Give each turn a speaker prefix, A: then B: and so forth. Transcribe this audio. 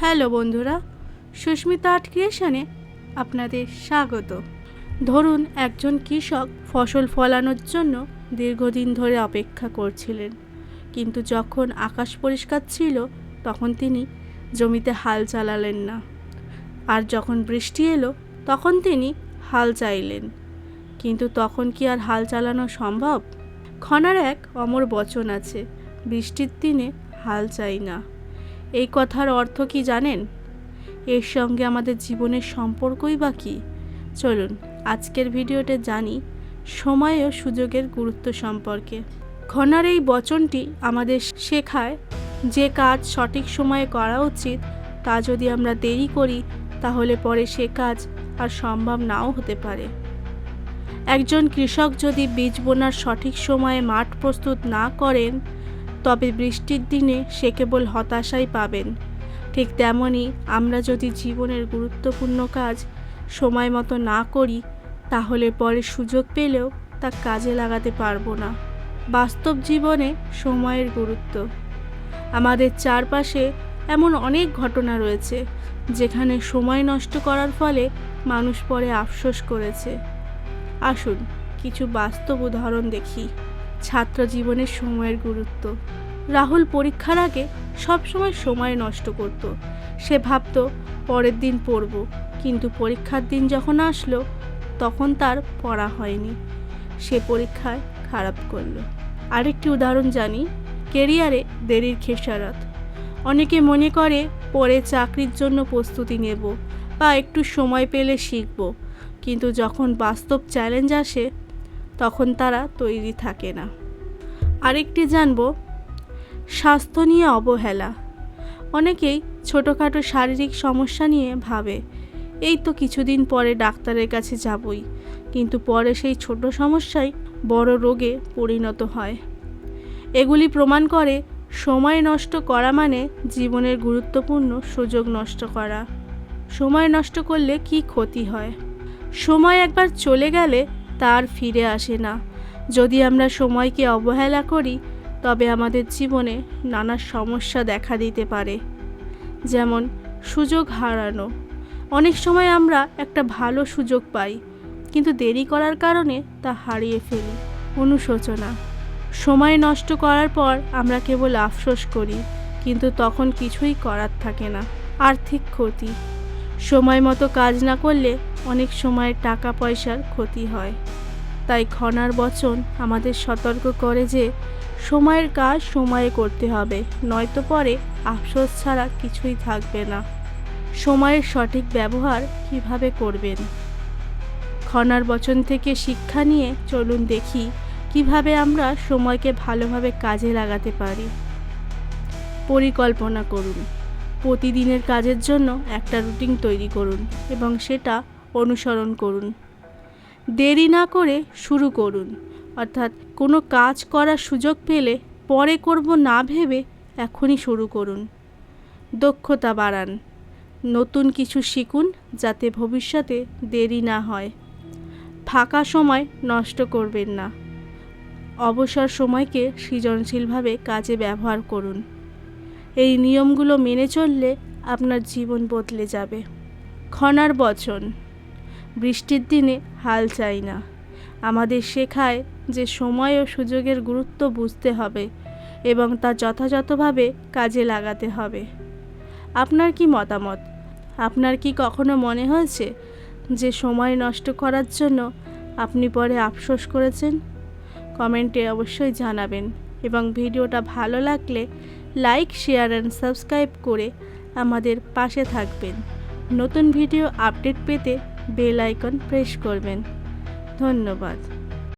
A: Hello বন্ধুরা, Susmita art ক্রিয়েশনে আপনাদের স্বাগত। ধরুন একজন কৃষক ফসল ফলানোর জন্য দীর্ঘদিন ধরে অপেক্ষা করছিলেন। কিন্তু যখন আকাশ পরিষ্কার ছিল, তখন তিনি জমিতে হাল চালালেন না। আর যখন বৃষ্টি এলো, তখন তিনি হাল চাইলেন। কিন্তু তখন কি আর হাল চালানো সম্ভব? খনার এক অমর বচন আছে, বৃষ্টির দিনে হাল চাই না। এই কথার অর্থ কি জানেন? এর সঙ্গে আমাদের জীবনের সম্পর্কই বা কী? চলুন, আজকের ভিডিওতে জানি সময় ও সুযোগের গুরুত্ব সম্পর্কে। খনার এই বচনটি আমাদের শেখায় যে কাজ সঠিক সময়ে করা উচিত, তা যদি আমরা দেরি করি, তাহলে পরে সে কাজ আর সম্ভব নাও হতে পারে। একজন কৃষক যদি বীজ বোনার সঠিক সময়ে মাঠ প্রস্তুত না করেন তবে বৃষ্টির দিনে সে কেবল হতাশাই পাবেন। ঠিক তেমনই আমরা যদি জীবনের গুরুত্বপূর্ণ কাজ সময় মতো না করি, তাহলে পরে সুযোগ পেলেও তা কাজে লাগাতে পারব না। বাস্তব জীবনে সময়ের গুরুত্ব। আমাদের চারপাশে এমন অনেক ঘটনা রয়েছে, যেখানে সময় নষ্ট করার ফলে মানুষ পরে আফসোস করেছে। আসুন, কিছু বাস্তব উদাহরণ দেখি। ছাত্র জীবনের সময়ের গুরুত্ব। রাহুল পরীক্ষার আগে সবসময় সময় নষ্ট করত। সে ভাবত, পরের দিন পড়ব। কিন্তু পরীক্ষার দিন যখন আসলো, তখন তার পড়া হয়নি। সে পরীক্ষায় খারাপ করল। আরেকটি উদাহরণ জানি, কেরিয়ারে দেরির খেসারত। অনেকে মনে করে, পরে চাকরির জন্য প্রস্তুতি নেব বা একটু সময় পেলে শিখব। কিন্তু যখন বাস্তব চ্যালেঞ্জ আসে তখন তারা তৈরি থাকে না। আরেকটি জানব, স্বাস্থ্য নিয়ে অবহেলা। অনেকেই ছোটোখাটো শারীরিক সমস্যা নিয়ে ভাবে, এই তো কিছুদিন পরে ডাক্তারের কাছে যাবই, কিন্তু পরে সেই ছোট সমস্যাই বড় রোগে পরিণত হয়। এগুলি প্রমাণ করে, সময় নষ্ট করা মানে জীবনের গুরুত্বপূর্ণ সুযোগ নষ্ট করা। সময় নষ্ট করলে কি ক্ষতি হয়? সময় একবার চলে গেলে তার ফিরে আসে না। যদি আমরা সময়কে অবহেলা করি, তবে আমাদের জীবনে নানা সমস্যা দেখা দিতে পারে। যেমন, সুযোগ হারানো। অনেক সময় আমরা একটা ভালো সুযোগ পাই, কিন্তু দেরি করার কারণে তা হারিয়ে ফেলি। অনুশোচনা। সময় নষ্ট করার পর আমরা কেবল আফসোস করি, কিন্তু তখন কিছুই করার থাকে না। আর্থিক ক্ষতি। সময় মতো কাজ না করলে অনেক সময় টাকা পয়সার ক্ষতি হয়। তাই খনার বচন আমাদের সতর্ক করে যে, সময়ের কাজ সময়ে করতে হবে, নয়তো পরে আফসোস ছাড়া কিছুই থাকবে না। সময়ের সঠিক ব্যবহার কীভাবে করবেন? খনার বচন থেকে শিক্ষা নিয়ে চলুন দেখি, কীভাবে আমরা সময়কে ভালোভাবে কাজে লাগাতে পারি। পরিকল্পনা করুন। প্রতিদিনের কাজের জন্য একটা রুটিন তৈরি করুন এবং সেটা অনুসরণ করুন। দেরি না করে শুরু করুন। অর্থাৎ কোনো কাজ করার সুযোগ পেলে পরে করব না ভেবে এখনই শুরু করুন। দক্ষতা বাড়ান। নতুন কিছু শিখুন যাতে ভবিষ্যতে দেরি না হয়। ফাঁকা সময় নষ্ট করবেন না। অবসর সময়কে সৃজনশীলভাবে কাজে ব্যবহার করুন। এই নিয়মগুলো মেনে চললে আপনার জীবন বদলে যাবে। খনার বচন। বৃষ্টির দিনে হাল চাই না। আমাদের শেখায় যে সময় ও সুযোগের গুরুত্ব বুঝতে হবে এবং তা যথাযথভাবে কাজে লাগাতে হবে। আপনার কি মতামত? আপনার কি কখনো মনে হয়েছে যে সময় নষ্ট করার জন্য আপনি পরে আফসোস করেছেন? কমেন্টে অবশ্যই জানাবেন এবং ভিডিওটা ভালো লাগলে লাইক, শেয়ার অ্যান্ড সাবস্ক্রাইব করে আমাদের পাশে থাকবেন। নতুন ভিডিও আপডেট পেতে বেল আইকন প্রেস করবেন। ধন্যবাদ।